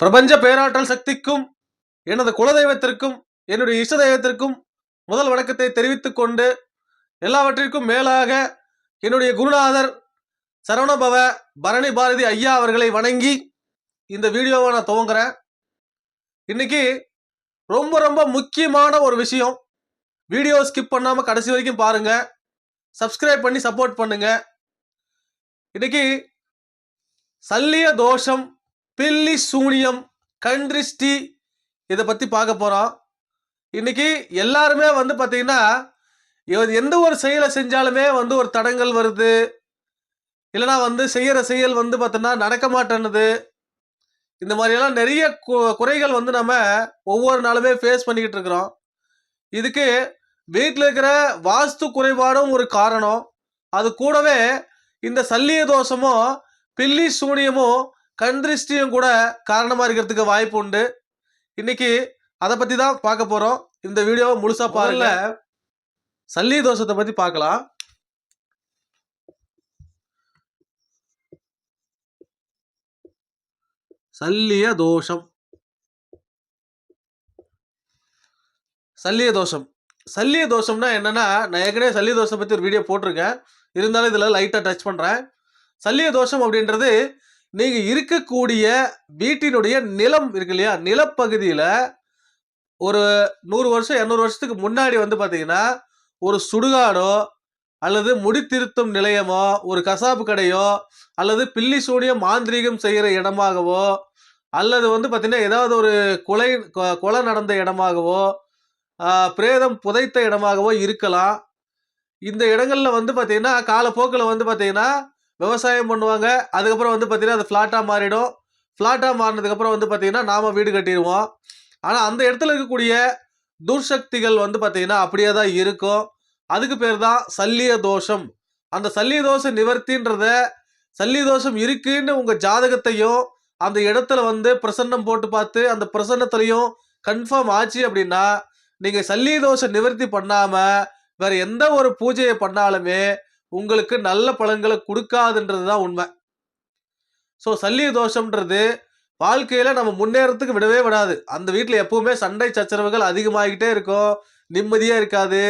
பிரபஞ்ச பேராற்றல் சக்திக்கும் எனது குலதெய்வத்திற்கும் என்னுடைய இஷ்ட தெய்வத்திற்கும் முதல் வணக்கத்தை தெரிவித்துக் கொண்டு எல்லாவற்றிற்கும் மேலாக என்னுடைய குருநாதர் சரவணபவ பரணி பாரதி ஐயா அவர்களை வணங்கி இந்த வீடியோவை நான் துவங்குறேன். இன்னைக்கு ரொம்ப ரொம்ப முக்கியமான ஒரு விஷயம். வீடியோ ஸ்கிப் பண்ணாமல் கடைசி வரைக்கும் பாருங்க. சப்ஸ்கிரைப் பண்ணி சப்போர்ட் பண்ணுங்க. இன்னைக்கு சல்லிய தோஷம் பில்லி சூனியம் கண்ட்ரிஸ்டி இதை பற்றி பார்க்க போகிறோம் இன்னைக்கு எல்லாருமே வந்து பார்த்திங்கன்னா இவ- எந்த ஒரு செயலை செஞ்சாலுமே வந்து ஒரு தடங்கள் வருது. இல்லைனா வந்து செய்கிற செயல் வந்து பார்த்தோன்னா நடக்க மாட்டேன்னுது. இந்த மாதிரியெல்லாம் நிறைய கு- குறைகள் வந்து நம்ம ஒவ்வொரு நாளுமே ஃபேஸ் பண்ணிக்கிட்டு இருக்கிறோம். இதுக்கு வீட்டில் இருக்கிற வாஸ்து குறைபாடும் ஒரு காரணம். அது கூடவே இந்த சல்லிய தோஷமும் பில்லி சூனியமும் கண் திருஷ்டியும் கூட காரணமாக இருக்கிறதுக்கு வாய்ப்பு உண்டு. இன்னைக்கு அதை பற்றி தான் பார்க்க போகிறோம் இந்த வீடியோவை முழுசாக பாருங்க. சல்லிய தோஷத்தை பற்றி பார்க்கலாம். சல்லிய தோஷம். சல்லிய தோஷம். சல்லிய தோஷம்னா என்னன்னா நான் ஏற்கனவே சல்லிய தோஷம் பற்றி ஒரு வீடியோ போட்டிருக்கேன். இருந்தாலும் இதில் லைட்டாக டச் பண்ணுறேன் சல்லிய தோஷம் அப்படின்றது நீங்கள் இருக்கக்கூடிய வீட்டினுடைய நிலம் இருக்கு இல்லையா? நிலப்பகுதியில் ஒரு நூறு வருஷம் இரநூறு வருஷத்துக்கு முன்னாடி வந்து பார்த்தீங்கன்னா ஒரு சுடுகாடோ அல்லது முடித்திருத்தும் நிலையமோ ஒரு கசாப்பு கடையோ அல்லது பில்லி சூனியம் மாந்திரீகம் செய்கிற இடமாகவோ அல்லது வந்து பார்த்தீங்கன்னா ஏதாவது ஒரு கொலை கொ- கொலை நடந்த இடமாகவோ பிரேதம் புதைத்த இடமாகவோ இருக்கலாம். இந்த இடங்கள்ல வந்து பார்த்தீங்கன்னா காலப்போக்கில் வந்து பார்த்தீங்கன்னா விவசாயம் பண்ணுவாங்க. அதுக்கப்புறம் வந்து பார்த்தீங்கன்னா அது ஃப்ளாட்டாக மாறிடும். ஃப்ளாட்டாக மாறினதுக்கப்புறம் வந்து பார்த்தீங்கன்னா நாம் வீடு கட்டிடுவோம். ஆனால் அந்த இடத்துல இருக்கக்கூடிய துர்சக்திகள் வந்து பார்த்தீங்கன்னா அப்படியே தான் இருக்கும். அதுக்கு பேர் தான் சல்லிய தோஷம். அந்த சல்லிய தோஷ நிவர்த்தின்றத சல்லிய தோஷம் இருக்குன்னு உங்கள் ஜாதகத்தையும் அந்த இடத்துல வந்து பிரசன்னம் போட்டு பார்த்து அந்த பிரசன்னத்துலையும் கன்ஃபார்ம் ஆச்சு அப்படின்னா நீங்கள் சல்லிய தோஷம் நிவர்த்தி பண்ணாமல் வேறு எந்த ஒரு பூஜையை பண்ணாலுமே உங்களுக்கு நல்ல பலன்களை கொடுக்காதுன்றது தான் உண்மை. ஸோ சல்லிய தோஷம்ன்றது வாழ்க்கையில நம்ம முன்னேறத்துக்கு விடவே விடாது. அந்த வீட்டில் எப்பவுமே சண்டை சச்சரவுகள் அதிகமாகிட்டே இருக்கும். நிம்மதியாக இருக்காது.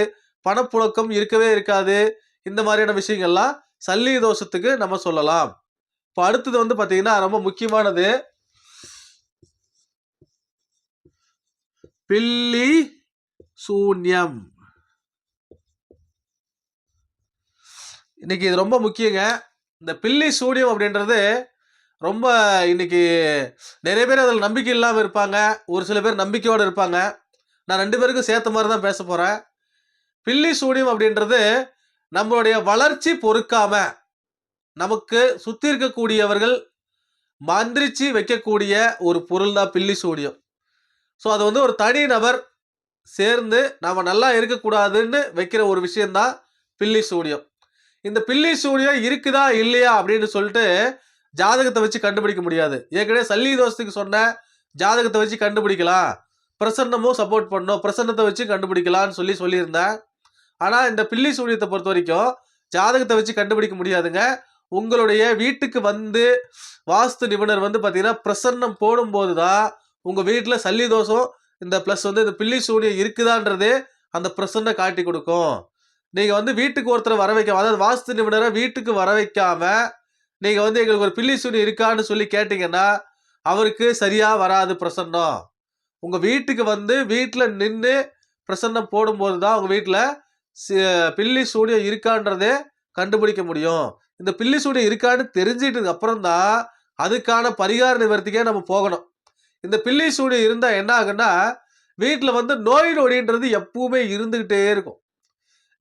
பணப்புழக்கம் இருக்கவே இருக்காது. இந்த மாதிரியான விஷயங்கள்லாம் சல்லிய தோஷத்துக்கு நம்ம சொல்லலாம். இப்போ அடுத்தது வந்து பார்த்தீங்கன்னா ரொம்ப முக்கியமானது. பில்லி சூன்யம். இன்னைக்கு இது ரொம்ப முக்கியங்க. இந்த பில்லி சூடியம் அப்படின்றது ரொம்ப இன்னைக்கு நிறைய பேர் அதில் நம்பிக்கை இல்லாமல் இருப்பாங்க. ஒரு சில பேர் நம்பிக்கையோடு இருப்பாங்க. நான் ரெண்டு பேருக்கும் சேர்த்த மாதிரி தான் பேச போகிறேன் பில்லி சூடியம் அப்படின்றது நம்மளுடைய வளர்ச்சி பொறுக்காம நமக்கு சுற்றி இருக்கக்கூடியவர்கள் மந்திரிச்சு வைக்கக்கூடிய ஒரு பொருள் தான் பில்லி சூடியம். ஸோ அது வந்து ஒரு தனி நபர் சேர்ந்து நாம் நல்லா இருக்கக்கூடாதுன்னு வைக்கிற ஒரு விஷயந்தான் பில்லி சூடியம். இந்த பில்லி சூரியம் இருக்குதா இல்லையா அப்படின்னு சொல்லிட்டு ஜாதகத்தை வச்சு கண்டுபிடிக்க முடியாது. ஏற்கனவே சல்லி தோஷத்துக்கு சொன்ன ஜாதகத்தை வச்சு கண்டுபிடிக்கலாம். பிரசன்னமும் சப்போர்ட் பண்ணும் பிரசன்னத்தை வச்சு கண்டுபிடிக்கலாம்னு சொல்லி சொல்லியிருந்தேன். ஆனால் இந்த பில்லி சூனியத்தை பொறுத்த வரைக்கும் ஜாதகத்தை வச்சு கண்டுபிடிக்க முடியாதுங்க. உங்களுடைய வீட்டுக்கு வந்து வாஸ்து நிபுணர் வந்து பார்த்தீங்கன்னா பிரசன்னம் போடும்போது தான் உங்கள் வீட்டில் சல்லி தோஷம் இந்த ப்ளஸ் வந்து இந்த பில்லி சூனியம் இருக்குதான்றது அந்த பிரசன்னை காட்டி கொடுக்கும். நீங்கள் வந்து வீட்டுக்கு ஒருத்தரை வர வைக்காம அதாவது வாஸ்து நிபுணரை வீட்டுக்கு வர வைக்காம நீங்கள் வந்து எங்களுக்கு ஒரு பில்லி சுனி இருக்கான்னு சொல்லி கேட்டிங்கன்னா அவருக்கு சரியாக வராது பிரசன்னம். உங்கள் வீட்டுக்கு வந்து வீட்டில் நின்று பிரசன்னம் போடும்போது தான் உங்கள் வீட்டில் பில்லி சூனியம் இருக்கான்றதே கண்டுபிடிக்க முடியும். இந்த பில்லி சூனியம் இருக்கான்னு தெரிஞ்சிட்டதுக்கு அப்புறம் தான் அதுக்கான பரிகார நிவர்த்திக்கே நம்ம போகணும். இந்த பில்லி சூனியம் இருந்தால் என்ன ஆகுன்னா வீட்டில் வந்து நோய் நொடின்றது எப்பவுமே இருந்துக்கிட்டே இருக்கும்.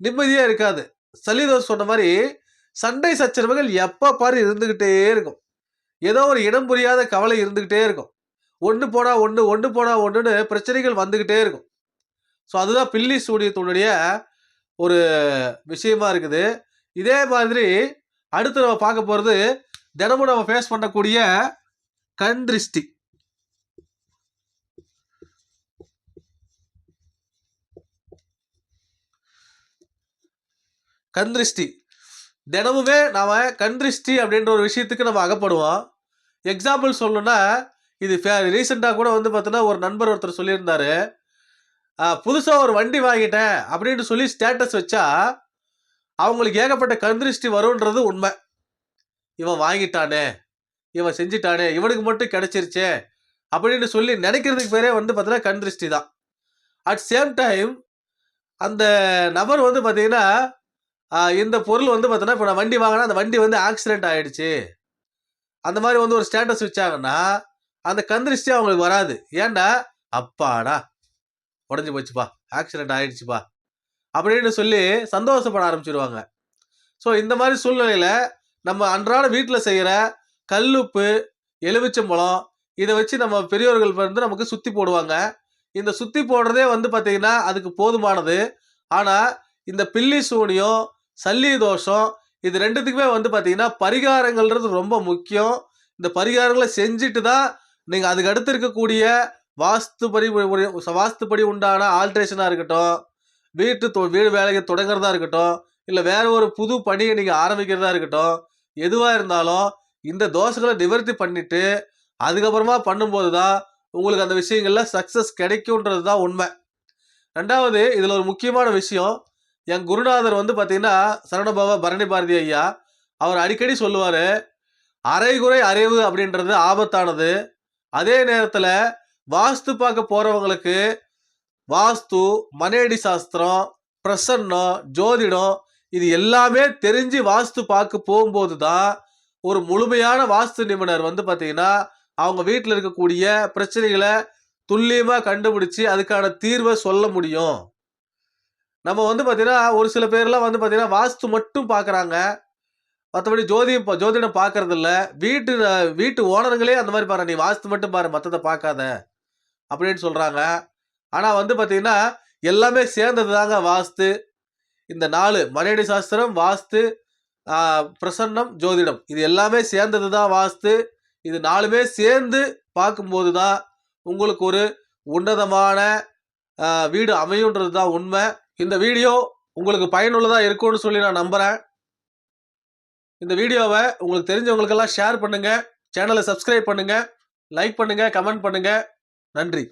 நிம்மதியாக இருக்காது. சலிதோஸ் சொன்ன மாதிரி சண்டை சச்சரவுகள் எப்போ பாரு இருந்துக்கிட்டே இருக்கும். ஏதோ ஒரு இடம் புரியாத கவலை இருந்துக்கிட்டே இருக்கும். ஒன்று போனால் ஒன்று ஒன்று போனால் ஒன்றுன்னு பிரச்சனைகள் வந்துக்கிட்டே இருக்கும். ஸோ அதுதான் பில்லி சூடியத்தினுடைய ஒரு விஷயமா இருக்குது. இதே மாதிரி அடுத்து நம்ம பார்க்க போகிறது தினமும் நம்ம ஃபேஸ் பண்ணக்கூடிய கண் திருஷ்டி. கந்திருஷ்டி தினமுமே நாம் கந்திருஷ்டி அப்படின்ற ஒரு விஷயத்துக்கு நம்ம அகப்படுவோம். எக்ஸாம்பிள் சொல்லணும்னா இது ரீசெண்டாக கூட வந்து பார்த்தோன்னா ஒரு நண்பர் ஒருத்தர் சொல்லியிருந்தாரு. புதுசாக ஒரு வண்டி வாங்கிட்டேன் அப்படின்னு சொல்லி ஸ்டேட்டஸ் வச்சா அவங்களுக்கு ஏகப்பட்ட கந்திருஷ்டி வரும்ன்றது உண்மை. இவன் வாங்கிட்டானே இவன் செஞ்சிட்டானே இவனுக்கு மட்டும் கிடைச்சிருச்சே அப்படின்னு சொல்லி நினைக்கிறதுக்கு பேரே வந்து பார்த்தீங்கன்னா கண் திருஷ்டி தான். அட் சேம் டைம் அந்த நபர் வந்து பார்த்தீங்கன்னா இந்த பொருள் வந்து பார்த்தோன்னா இப்போ நான் வண்டி வாங்கினா அந்த வண்டி வந்து ஆக்சிடென்ட் ஆயிடுச்சு. அந்த மாதிரி வந்து ஒரு ஸ்டேட்டஸ் வச்சாங்கன்னா அந்த கந்திருஷ்டி அவங்களுக்கு வராது. ஏன்டா அப்பாடா உடஞ்சி போச்சுப்பா ஆக்சிடென்ட் ஆகிடுச்சுப்பா அப்படின்னு சொல்லி சந்தோஷப்பட ஆரம்பிச்சிருவாங்க. ஸோ இந்த மாதிரி சூழ்நிலையில் நம்ம அன்றாட வீட்டில் செய்கிற கல்லுப்பு எலுமிச்சம்பழம் இதை வச்சு நம்ம பெரியோர்கள் வந்து நமக்கு சுற்றி போடுவாங்க. இந்த சுற்றி போடுறதே வந்து பார்த்தீங்கன்னா அதுக்கு போதுமானது. ஆனால் இந்த பில்லி சூனியம் சல்லி தோஷம் இது ரெண்டுத்துக்குமே வந்து பார்த்தீங்கன்னா பரிகாரங்கள்ன்றது ரொம்ப முக்கியம். இந்த பரிகாரங்களை செஞ்சுட்டு தான் நீங்கள் அதுக்கு அடுத்து இருக்கக்கூடிய வாஸ்துபடி வாஸ்துபடி உண்டான ஆல்ட்ரேஷனாக இருக்கட்டும் வீட்டு தொ- வீடு வேலையை தொடங்குறதா இருக்கட்டும் இல்லை வேற ஒரு புது பணியை நீங்கள் ஆரம்பிக்கிறதா இருக்கட்டும் எதுவாக இருந்தாலும் இந்த தோஷங்களை நிவர்த்தி பண்ணிட்டு அதுக்கப்புறமா பண்ணும்போது தான் உங்களுக்கு அந்த விஷயங்களில் சக்ஸஸ் கிடைக்கும்ன்றது தான் உண்மை. ரெண்டாவது இதில் ஒரு முக்கியமான விஷயம் என் குருநாதர் வந்து பார்த்தீங்கன்னா சரணபாபா பரணி பாரதி ஐயா அவர் அடிக்கடி சொல்லுவார் அரைகுறை அறிவு அப்படின்றது ஆபத்தானது. அதே நேரத்தில் வாஸ்து பார்க்க போகிறவங்களுக்கு வாஸ்து மனேடி சாஸ்திரம் பிரசன்னம் ஜோதிடம் இது எல்லாமே தெரிஞ்சு வாஸ்து பார்க்க போகும்போது தான் ஒரு முழுமையான வாஸ்து நிபுணர் வந்து பார்த்தீங்கன்னா அவங்க வீட்டில் இருக்கக்கூடிய பிரச்சனைகளை துல்லியமாக கண்டுபிடிச்சி அதுக்கான தீர்வை சொல்ல முடியும். நம்ம வந்து பார்த்தீங்கன்னா ஒரு சில பேர்லாம் வந்து பார்த்தீங்கன்னா வாஸ்து மட்டும் பார்க்குறாங்க மற்றபடி ஜோதியம் பா- ஜோதிடம் பார்க்கறது இல்லை வீட்டு வீட்டு ஓனருங்களே அந்த மாதிரி பாரு நீ வாஸ்து மட்டும் பாரு மற்றதை பார்க்காத அப்படின்னு சொல்கிறாங்க ஆனால் வந்து பார்த்தீங்கன்னா எல்லாமே சேர்ந்தது தாங்க வாஸ்து. இந்த நாலு மனையடி சாஸ்திரம் வாஸ்து பிரசன்னம் ஜோதிடம். இது எல்லாமே சேர்ந்தது தான் வாஸ்து. இது நாலுமே சேர்ந்து பார்க்கும்போது தான் உங்களுக்கு ஒரு உன்னதமான வீடு அமையுன்றது தான் உண்மை. இந்த வீடியோ உங்களுக்கு பயனுள்ளதாக இருக்கும்னு சொல்லி நான் நம்புகிறேன் இந்த வீடியோவை உங்களுக்கு தெரிஞ்சவங்களுக்கெல்லாம் ஷேர் பண்ணுங்கள் சேனலை சப்ஸ்கிரைப் பண்ணுங்கள் லைக் பண்ணுங்கள் கமெண்ட் பண்ணுங்கள் நன்றி.